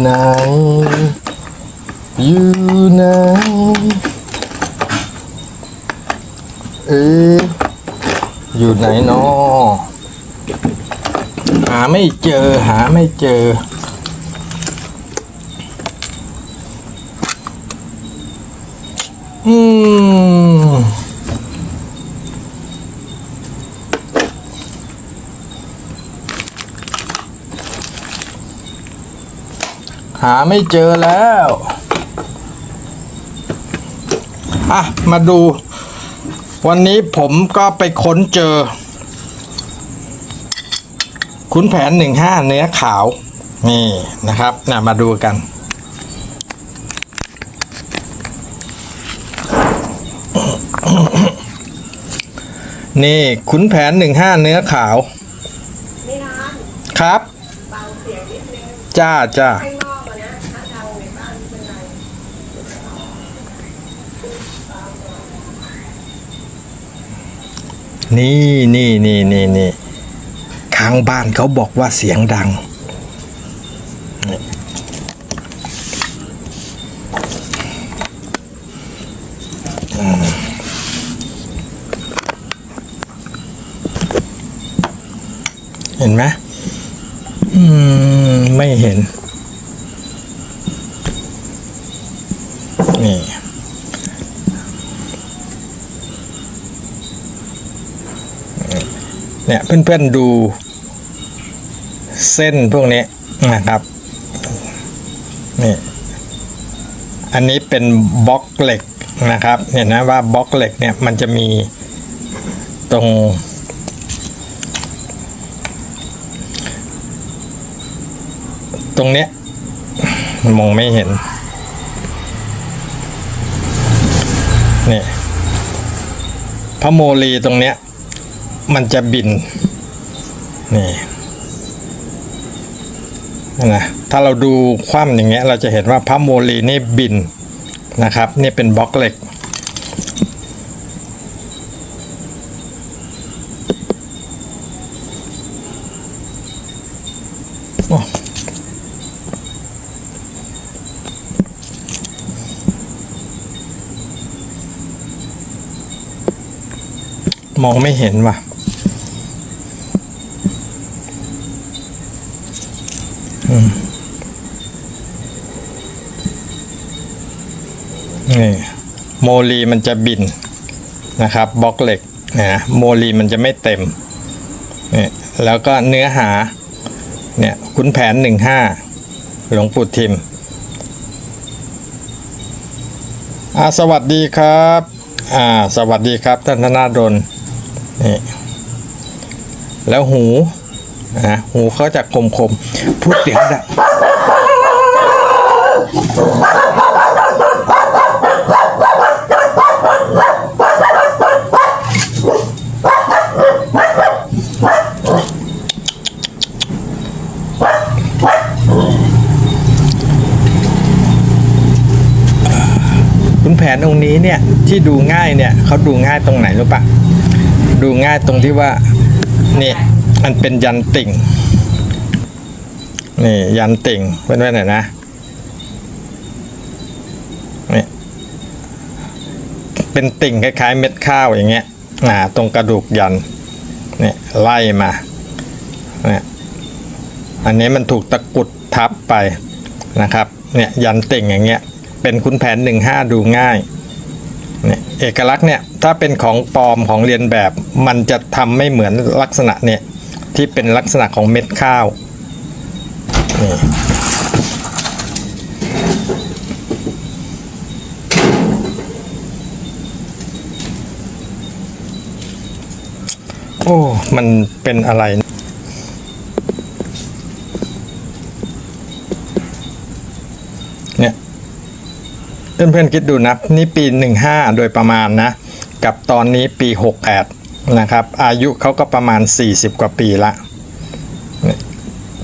ไหน อยู่ไหน เอ๊ะอยู่ไหนเนาะหาไม่เจอหาไม่เจอ อืม หาไม่เจอแล้ว อะ มาดู วันนี้ผมก็ไปค้นเจอ ขุนแผนหนึ่งห้าเนื้อขาว นี่นะครับนะมาดูกัน นี่ขุนแผนหนึ่งห้าเนื้อขาวไม่นานครับเบาเสียงนิดนึงจ้าจ้าข้างนอกอะนะถ้าดังในบ้านไม่เป็นไร นี่นี่นี่นี่นี่ข้างบ้านเขาบอกว่าเสียงดัง เห็นไหมอืม ไม่เห็น เนี่ยเพื่อนๆดูเส้นพวกนี้นะครับนี่อันนี้เป็นบล็อกเหล็กนะครับเห็นนะว่าบล็อกเหล็กเนี่ยมันจะมีตรงตรงเนี้ยมองไม่เห็นนี่พระโมลีตรงเนี้ย มันจะบิน นี่นะถ้าเราดูคว่ำอย่างเงี้ย เราจะเห็นว่าพระโมลีนี่บินนะครับ นี่เป็นบล็อกเหล็ก มองไม่เห็นว่ะ นี่โมลีมันจะบินนะครับบล็อกเหล็กนะโมลีมันจะไม่เต็มนี่แล้วก็เนื้อหาเนี่ยขุนแผนหนึ่งห้าหลวงปู่ทิมอาสวัสดีครับอ่าสวัสดีครับท่านธนาดลนี่แล้วหู นะหูเขาจะคมคมพูดเสียงดังขุนแผนองค์นี้เนี่ยที่ดูง่ายเนี่ยเขาดูง่ายตรงไหนรู้ปะดูง่ายตรงที่ว่านี่ มันเป็นยันติ่ง นี่ยันติ่งเพื่อนๆหน่อยนะนี่เป็นติ่งคล้ายๆเม็ดข้าวอย่างเงี้ยอ่าตรงกระดูกยันเนี่ยไล่มาเนี่ยอันนี้มันถูกตะกุดทับไปนะครับเนี่ยยันติ่งอย่างเงี้ยเป็นคุณแผนหนึ่งห้าดูง่ายเนี่ยเอกลักษณ์เนี่ยถ้าเป็นของปลอมของเรียนแบบมันจะทำไม่เหมือนลักษณะเนี่ย ที่เป็นลักษณะของเม็ดข้าวนี่โอ้ มันเป็นอะไร เนี่ย เพื่อนๆคิดดูนะ นี่ปี 15 โดยประมาณนะ กับตอนนี้ปี 68 นะครับ อายุเขาก็ประมาณ 40 กว่าปีละ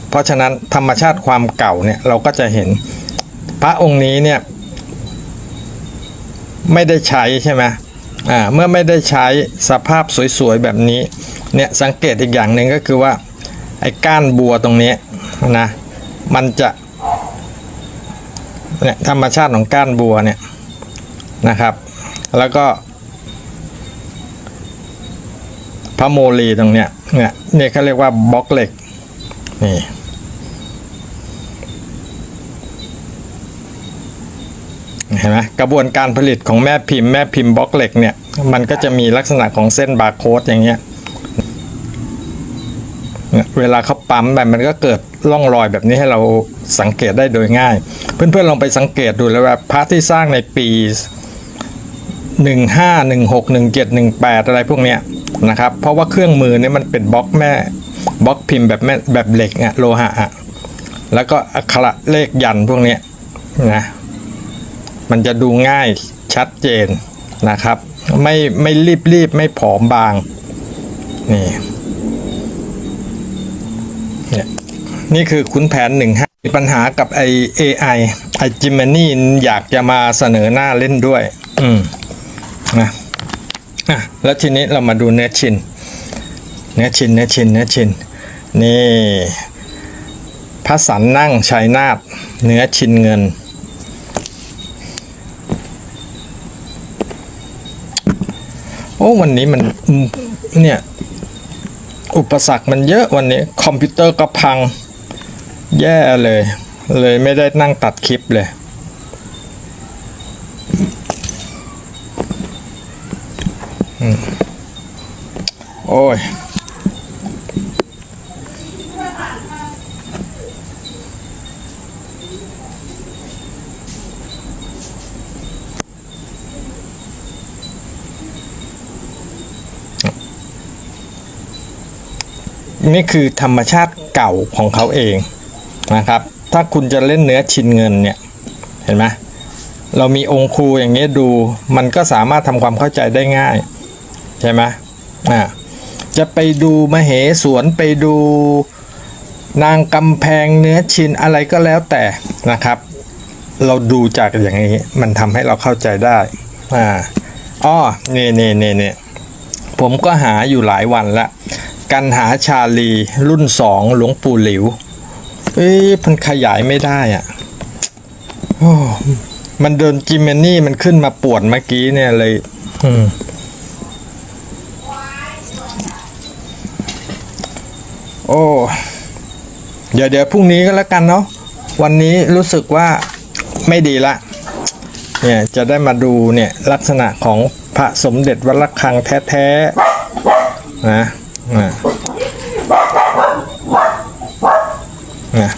เพราะฉะนั้นธรรมชาติความเก่าเนี่ยเราก็จะเห็นพระองค์นี้เนี่ยไม่ได้ใช้ใช่ไหมอ่าเมื่อไม่ได้ใช้สภาพสวยๆแบบนี้เนี่ยสังเกตอีกอย่างหนึ่งก็คือว่าไอ้ก้านบัวตรงนี้นะมันจะเนี่ยธรรมชาติของก้านบัวเนี่ยนะครับ แล้วก็ พระโมลีตรงเนี้ยเนี่ยเนี่ยเขาเรียกว่าบล็อกเหล็กนี่เห็นไหมกระบวนการผลิตของแม่พิมพ์แม่พิมพ์บล็อกเหล็กเนี่ยมันก็จะมีลักษณะของเส้นบาร์โค้ดอย่างเงี้ยเวลาเขาปั๊มไปมันก็เกิดร่องรอยแบบนี้ให้เราสังเกตได้โดยง่าย เพื่อนๆลองไปสังเกตดูแล้วว่าพระที่สร้างในปี 15 16 17 18 อะไรพวกเนี้ย นะครับ เพราะว่าเครื่องมือเนี่ยมันเป็นบล็อกแม่บล็อกพิมพ์แบบแม่แบบเหล็กอะโลหะอะแล้วก็อักขระเลขยันพวกนี้นะมันจะดูง่ายชัดเจนนะครับ ไม่ไม่รีบรีบไม่ผอมบางนี่เนี่ยนี่คือขุนแผนหนึ่งห้ามีปัญหากับไอ AI ไอไอจิม m นี่อยากจะมาเสนอหน้าเล่นด้วย อืมนะ อะแล้วทีนี้เรามาดูเนื้อชิ้นเนื้อชิ้นเนื้อชิ้นเนื้อชิ้นนี่พระสันนั่งชัยนาทเนื้อชิ้นเงิน โอ้วันนี้มันเนี่ย อุปสรรคมันเยอะวันนี้ คอมพิวเตอร์ก็พัง แย่เลย เลยไม่ได้นั่งตัดคลิปเลย โอ้ยนี่คือธรรมชาติเก่าของเขาเองนะครับ ถ้าคุณจะเล่นเนื้อชินเงินเนี่ย เห็นไหมเรามีองค์ครูอย่างนี้ดู มันก็สามารถทำความเข้าใจได้ง่าย ใช่ไหมอ่าจะไปดูมเหสวนไปดูนางกำแพงเนื้อชินอะไรก็แล้วแต่นะครับ เราดูจากอย่างนี้มันทำให้เราเข้าใจได้อ่าอ้อนี่นี่นี่นี่ผมก็หาอยู่หลายวันละกันหาชาลีรุ่นสองหลวงปู่หลิวเอ้ยมันขยายไม่ได้อะมันเดินจิมเมนี่มันขึ้นมาปวดเมื่อกี้เนี่ยเลย อืม โอ้เดี๋ยวเดี๋ยวพรุ่งนี้ก็แล้วกันเนาะวันนี้รู้สึกว่าไม่ดีละเนี่ยจะได้มาดูเนี่ยลักษณะของพระสมเด็จวัดระฆังแท้ๆนะนะนะ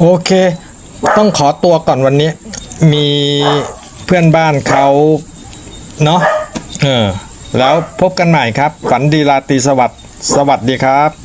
โอเค ต้องขอตัวก่อนวันนี้ มีเพื่อนบ้านเขาเนาะเออแล้วพบกันใหม่ครับ ฝันดีราตรีสวัสดิ์สวัสดีครับ